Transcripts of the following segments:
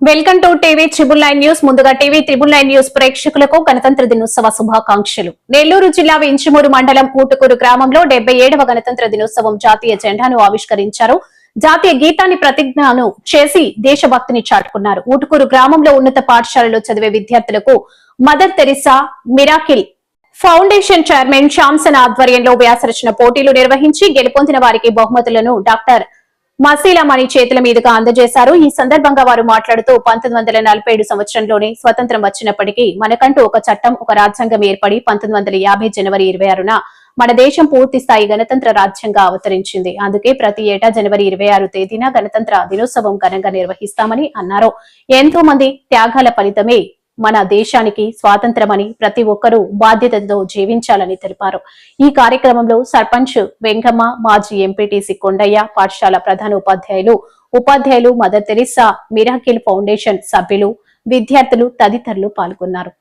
Welcome to TV triple nine news. ముందుగా TV triple nine news ప్రేక్షకులకు గణతంత్ర దినోత్సవ శుభాకాంక్షలు. నెల్లూరు జిల్లా వించుమూరు మండలం కూటుకూరు గ్రామంలో డెబ్బై ఏడవ గణతంత్ర దినోత్సవం జాతీయ జెండాను ఆవిష్కరించారు. జాతీయ గీతాన్ని ప్రతిజ్ఞను చేసి దేశభక్తిని చాటుకున్నారు. ఊటుకూరు గ్రామంలో ఉన్నత పాఠశాలలో చదివే విద్యార్థులకు Mother Teresa Miracle Foundation chairman Samson ఆధ్వర్యంలో వ్యాసరచన పోటీలు నిర్వహించి గెలుపొందిన వారికి బహుమతులను డాక్టర్ మసీలామణి చేతుల మీదుగా అందజేశారు. ఈ సందర్భంగా వారు మాట్లాడుతూ పంతొమ్మిది వందల నలభై ఏడు సంవత్సరంలోనే స్వతంత్రం వచ్చినప్పటికీ మనకంటూ ఒక చట్టం ఒక రాజ్యాంగం ఏర్పడి పంతొమ్మిది వందల యాభై జనవరి ఇరవై ఆరున మన దేశం పూర్తి స్థాయి గణతంత్ర రాజ్యంగా అవతరించింది. అందుకే ప్రతి ఏటా జనవరి ఇరవై ఆరు తేదీన గణతంత్ర దినోత్సవం ఘనంగా నిర్వహిస్తామని అన్నారు. ఎంతో మంది త్యాగాల ఫలితమే మన దేశానికి స్వాతంత్రమని ప్రతి ఒక్కరూ బాధ్యతతో జీవించాలని తెలిపారు. ఈ కార్యక్రమంలో సర్పంచ్ వెంకమ్మ మాజీ ఎంపీటీసీ కొండయ్య పాఠశాల ప్రధాన ఉపాధ్యాయులు ఉపాధ్యాయులు మదర్ తెరిసా మిరాకిల్ ఫౌండేషన్ సభ్యులు విద్యార్థులు తదితరులు పాల్గొన్నారు.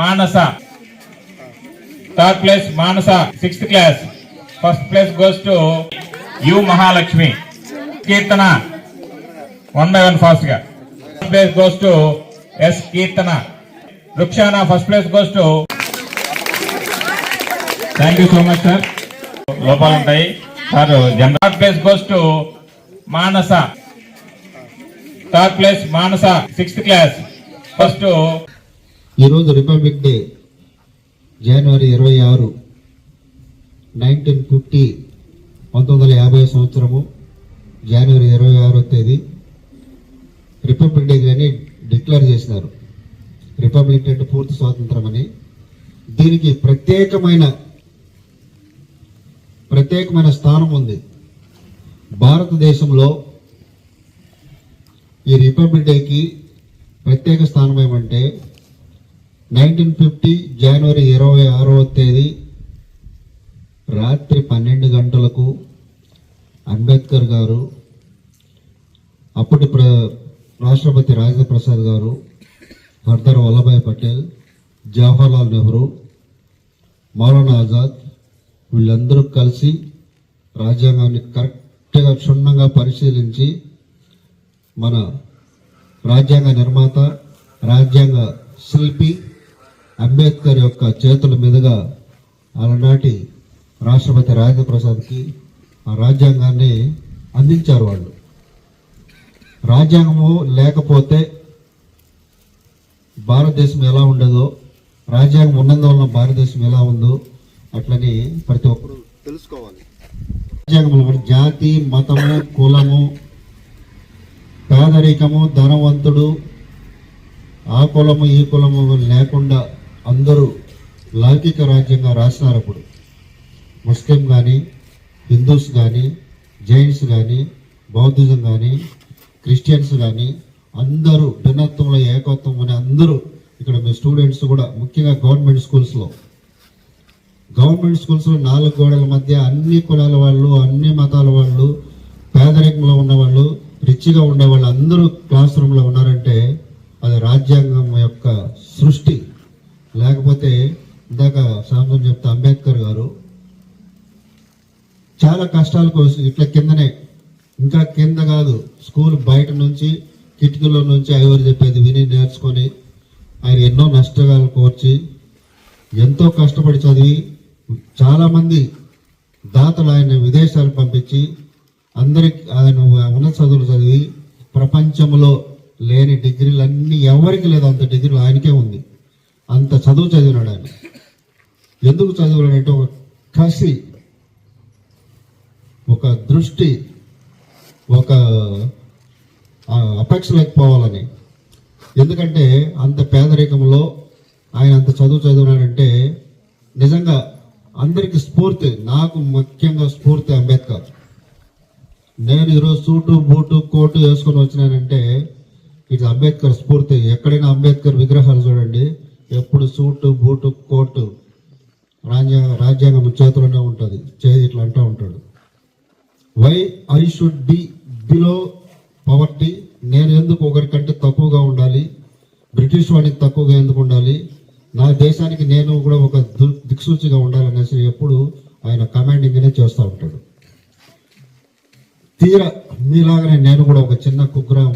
Manasa. Third place Manasa. Sixth class first place goes to U Mahalakshmi Keerthana one by one ఫాస్ట్గా. First place goes to S Keerthana Rukshana first place goes to thank you so much sir లోపాలు ఉంటాయి sir general place goes to Manasa third place Manasa sixth class first ఈరోజు Republic Day జనవరి ఇరవై ఆరు nineteen fifty పంతొమ్మిది వందల యాభై సంవత్సరము జనవరి ఇరవై ఆరో తేదీ. రిపబ్లిక్ డే అని డిక్లేర్ చేసినారు. రిపబ్లిక్ డే అంటే పూర్తి స్వాతంత్రం అని. దీనికి ప్రత్యేకమైన ప్రత్యేకమైన స్థానం ఉంది. భారతదేశంలో ఈ రిపబ్లిక్ డేకి ప్రత్యేక స్థానం ఏమంటే నైన్టీన్ ఫిఫ్టీ జనవరి ఇరవై ఆరవ తేదీ రాత్రి పన్నెండు గంటలకు అంబేద్కర్ గారు అప్పటి ప్ర రాష్ట్రపతి రాజేంద్ర ప్రసాద్ గారు సర్దార్ వల్లభాయ్ పటేల్ జవహర్లాల్ నెహ్రూ మౌలానా ఆజాద్ వీళ్ళందరూ కలిసి రాజ్యాంగాన్ని కరెక్ట్గా క్షుణ్ణంగా పరిశీలించి మన రాజ్యాంగ నిర్మాత రాజ్యాంగ శిల్పి అంబేద్కర్ యొక్క చేతుల మీదుగా ఆనాటి రాష్ట్రపతి రాజేంద్ర ప్రసాద్కి ఆ రాజ్యాంగాన్ని అందించారు వాళ్ళు. రాజ్యాంగము లేకపోతే భారతదేశం ఎలా ఉండదో రాజ్యాంగం ఉన్నందువలన భారతదేశం ఎలా ఉందో అట్లని ప్రతి ఒక్కరూ తెలుసుకోవాలి. రాజ్యాంగంలో జాతి మతము కులము పేదరికము ధనవంతుడు. ఆ కులము ఈ కులము లేకుండా అందరూ లౌకిక రాజ్యంగా రాసినారు అప్పుడు. ముస్లిం కానీ హిందూస్ కానీ జైన్స్ కానీ బౌద్ధిజం కానీ క్రిస్టియన్స్ కానీ అందరూ భిన్నత్వంలో ఏకత్వం అని అందరూ ఇక్కడ మీ స్టూడెంట్స్ కూడా ముఖ్యంగా గవర్నమెంట్ స్కూల్స్లో. గవర్నమెంట్ స్కూల్స్లో నాలుగు గోడల మధ్య అన్ని కులాల వాళ్ళు అన్ని మతాల వాళ్ళు పేదరికంలో ఉన్నవాళ్ళు రిచ్గా ఉండే వాళ్ళందరూ క్లాస్ రూమ్లో ఉన్నారంటే అది రాజ్యాంగం యొక్క సృష్టి. లేకపోతే ఇందాక సాంసం చెప్తా అంబేద్కర్ గారు చాలా కష్టాల కోసం ఇట్లా కిందనే ఇంకా కింద కాదు స్కూల్ బయట నుంచి కిటికీలో నుంచి ఐవరు చెప్పేది విని నేర్చుకొని ఆయన ఎన్నో నష్టాలు కోర్చి ఎంతో కష్టపడి చదివి చాలామంది దాతలు ఆయన విదేశాలకు పంపించి అందరికి ఆయన ఉన్నత చదువులు చదివి ప్రపంచంలో లేని డిగ్రీలు అన్నీ ఎవరికి లేదు అంత డిగ్రీలు ఆయనకే ఉంది. అంత చదువు చదివినాడు ఆయన. ఎందుకు చదివాడంటే ఒక కసి ఒక దృష్టి ఒక అపేక్ష లేకపోవాలని. ఎందుకంటే అంత పేదరికంలో ఆయన అంత చదువు చదివినాడంటే నిజంగా అందరికి స్ఫూర్తి నాకు ముఖ్యంగా స్ఫూర్తి అంబేద్కర్. నేను ఈరోజు సూటు బూటు కోటు వేసుకొని వచ్చినానంటే ఇది అంబేద్కర్ స్ఫూర్తి. ఎక్కడైనా అంబేద్కర్ విగ్రహాలు చూడండి. ఎప్పుడు సూటు బూటు కోటు రాజ్యాంగ రాజ్యాంగం చేతిలోనే ఉంటుంది. చేసి ఇట్లా అంటూ ఉంటాడు. Why I should be below poverty. నేను ఎందుకు ఒకరికంటే తక్కువగా ఉండాలి? బ్రిటిష్ వాడికి తక్కువగా ఎందుకు ఉండాలి? నా దేశానికి నేను కూడా ఒక దు- దిక్సూచిగా ఉండాలనేసి ఎప్పుడు ఆయన కమాండింగ్నే చేస్తూ ఉంటాడు. తీరా మీలాగనే నేను కూడా ఒక చిన్న కుగ్రామం